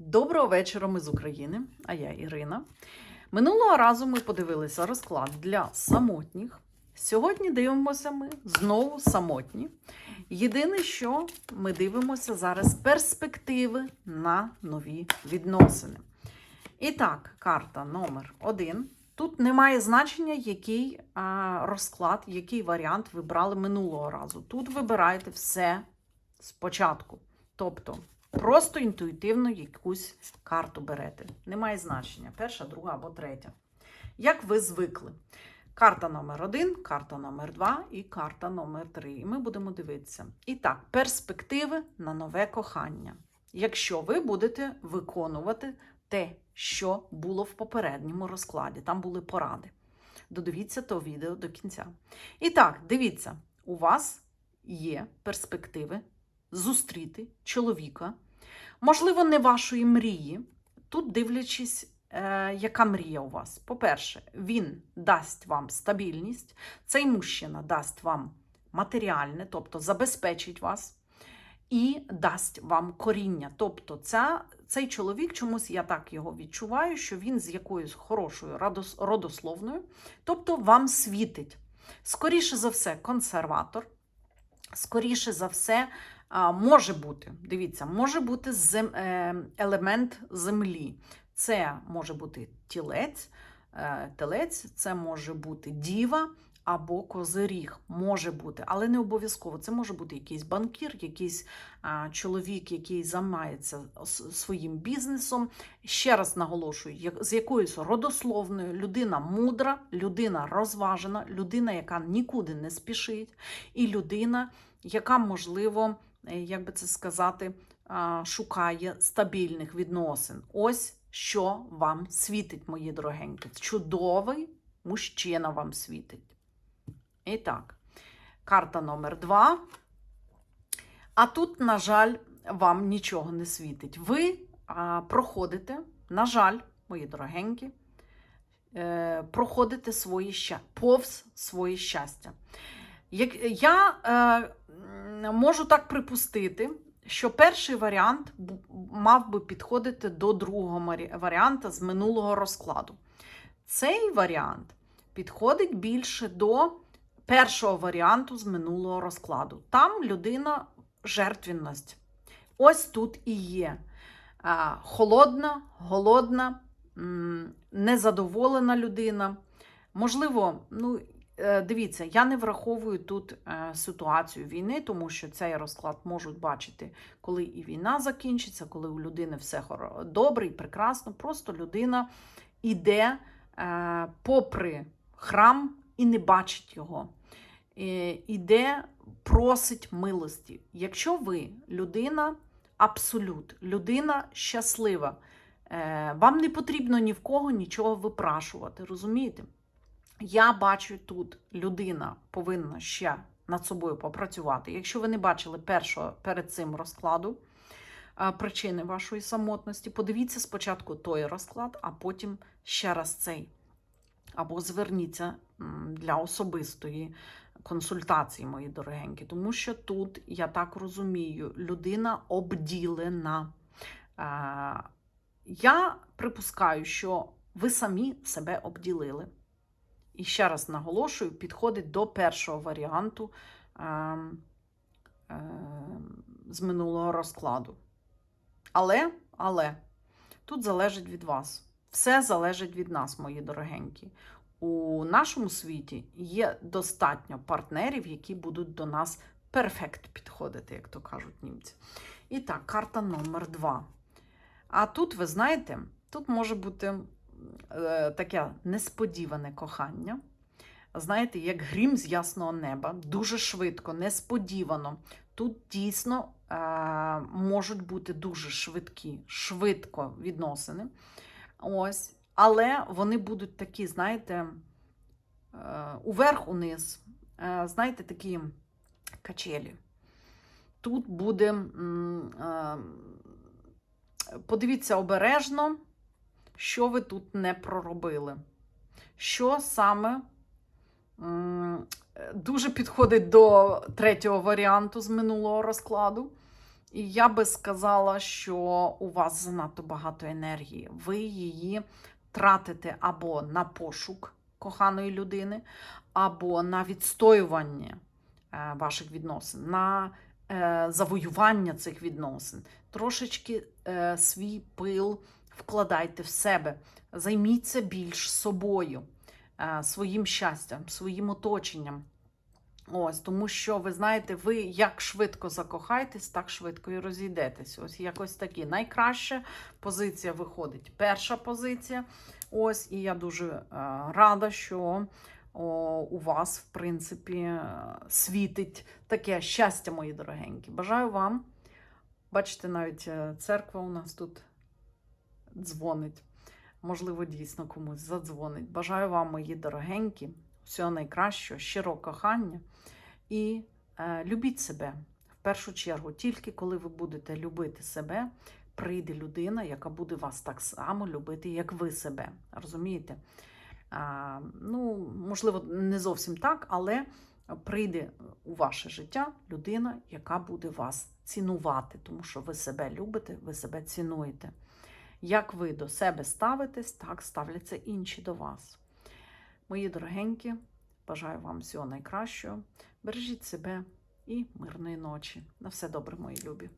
Доброго вечора, ми з України, а я Ірина. Минулого разу ми подивилися розклад для самотніх. Сьогодні дивимося ми знову самотні. Єдине, що ми дивимося зараз перспективи на нові відносини. І так, карта номер один. Тут немає значення, який розклад, який варіант ви брали минулого разу. Тут вибираєте все спочатку. Тобто просто інтуїтивно якусь карту берете. Немає значення, перша, друга або третя. Як ви звикли. Карта номер один, карта номер два і карта номер три. І ми будемо дивитися. І так, перспективи на нове кохання. Якщо ви будете виконувати те, що було в попередньому розкладі, там були поради. Додивіться то відео до кінця. І так, дивіться, у вас є перспективи зустріти чоловіка, можливо, не вашої мрії. Тут дивлячись, е, яка мрія у вас. По-перше, він дасть вам стабільність, цей мужчина дасть вам матеріальне, тобто забезпечить вас. І дасть вам коріння. Тобто, ця, цей чоловік, чомусь я так його відчуваю, що він з якоюсь хорошою радос- родословною, тобто вам світить. Скоріше за все, консерватор, скоріше за все, а, може бути, дивіться, може бути зем, е, елемент землі. Це може бути тілець, е, телець, це може бути діва або козиріг. Може бути, але не обов'язково. Це може бути якийсь банкір, якийсь а, чоловік, який займається своїм бізнесом. Ще раз наголошую, як- з якоюсь родословною людина мудра, людина розважена, людина, яка нікуди не спішить, і людина, яка, можливо, як би це сказати, шукає стабільних відносин. Ось що вам світить, мої дорогенькі. Чудовий мужчина вам світить. І так, карта номер два. А тут, на жаль, вам нічого не світить. Ви проходите, на жаль, мої дорогенькі, е, проходите свої ща... повз своє щастя. Як, я е, можу так припустити, що перший варіант мав би підходити до другого варіанта з минулого розкладу. Цей варіант підходить більше до першого варіанту з минулого розкладу. Там людина жертвенність. Ось тут і є. Холодна, голодна, незадоволена людина. Можливо, ну, дивіться, я не враховую тут е, ситуацію війни, тому що цей розклад можуть бачити, коли і війна закінчиться, коли у людини все добре і прекрасно. Просто людина іде е, попри храм і не бачить його. Е, Іде, просить милості. Якщо ви людина абсолют, людина щаслива, е, вам не потрібно ні в кого нічого випрашувати, розумієте? Я бачу тут, людина повинна ще над собою попрацювати. Якщо ви не бачили першого перед цим розкладу е, причини вашої самотності, подивіться спочатку той розклад, а потім ще раз цей. Або зверніться для особистої консультації, мої дорогенькі. Тому що тут, я так розумію, людина обділена. Е, Я припускаю, що ви самі себе обділили. І ще раз наголошую, підходить до першого варіанту е, е, з минулого розкладу. Але, але тут залежить від вас. Все залежить від нас, мої дорогенькі. У нашому світі є достатньо партнерів, які будуть до нас перфект підходити, як то кажуть німці. І так, карта номер два. А тут, ви знаєте, тут може бути таке несподіване кохання. Знаєте, як грім з ясного неба, дуже швидко, несподівано. Тут дійсно е, можуть бути дуже швидкі, швидко відносини. Ось. Але вони будуть такі, знаєте, е, уверх-униз, е, знаєте, такі качелі. Тут буде, е, подивіться обережно, що ви тут не проробили. Що саме дуже підходить до третього варіанту з минулого розкладу. І я би сказала, що у вас занадто багато енергії. Ви її тратите або на пошук коханої людини, або на відстоювання е, ваших відносин, на е, завоювання цих відносин. Трошечки е, свій пил вкладайте в себе, займіться більш собою, е, своїм щастям, своїм оточенням. Ось, тому що ви знаєте, ви як швидко закохаєтесь, так швидко і розійдетесь. Ось якось такі. Найкраща позиція виходить. Перша позиція. Ось, і я дуже е, рада, що о, у вас, в принципі, е, світить таке щастя, мої дорогенькі. Бажаю вам. Бачите, навіть церква у нас тут дзвонить. Можливо, дійсно комусь задзвонить. Бажаю вам, мої дорогенькі, всього найкращого, щиро кохання і е, любіть себе. В першу чергу, тільки коли ви будете любити себе, прийде людина, яка буде вас так само любити, як ви себе. Розумієте? А, ну, можливо, не зовсім так, але прийде у ваше життя людина, яка буде вас цінувати, тому що ви себе любите, ви себе цінуєте. Як ви до себе ставитесь, так ставляться інші до вас. Мої дорогенькі, бажаю вам всього найкращого. Бережіть себе і мирної ночі. На все добре, мої любі.